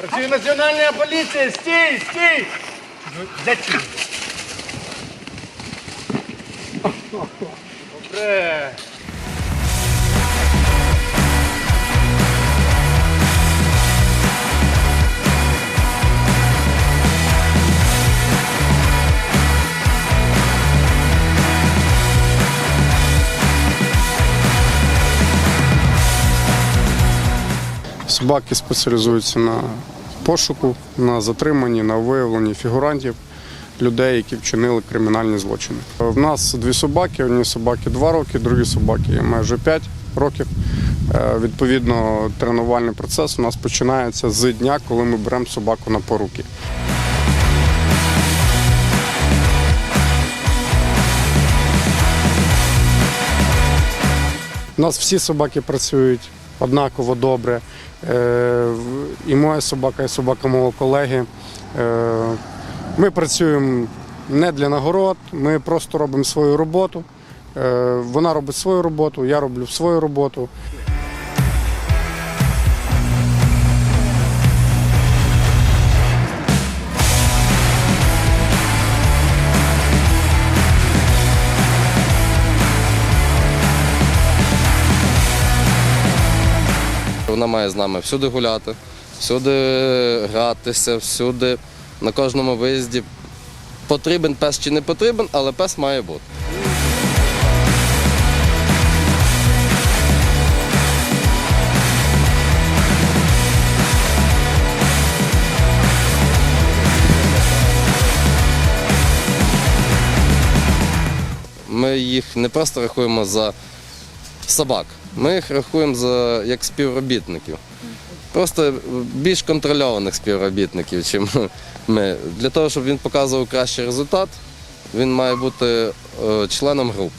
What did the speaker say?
Працює національна поліція! Стій! Стій! Зачем? Добре. Собаки спеціалізуються на пошуку, на затриманні, на виявленні фігурантів, людей, які вчинили кримінальні злочини. В нас дві собаки: одні собаки 2 роки, другі собаки майже 5 років. Е, Відповідно, тренувальний процес у нас починається з дня, коли ми беремо собаку на поруки. У нас всі собаки працюють однаково добре. Е, І моя собака, і собака мого колеги. Е, Ми працюємо не для нагород, ми просто робимо свою роботу. Е, Вона робить свою роботу, я роблю свою роботу. Вона має з нами всюди гуляти, всюди гратися, всюди, на кожному виїзді. Потрібен пес чи не потрібен, але пес має бути. Ми їх не просто рахуємо за собак, ми їх рахуємо за як співробітників. Просто більш контрольованих співробітників, чим ми. Для того, щоб він показував кращий результат, він має бути е, членом груп.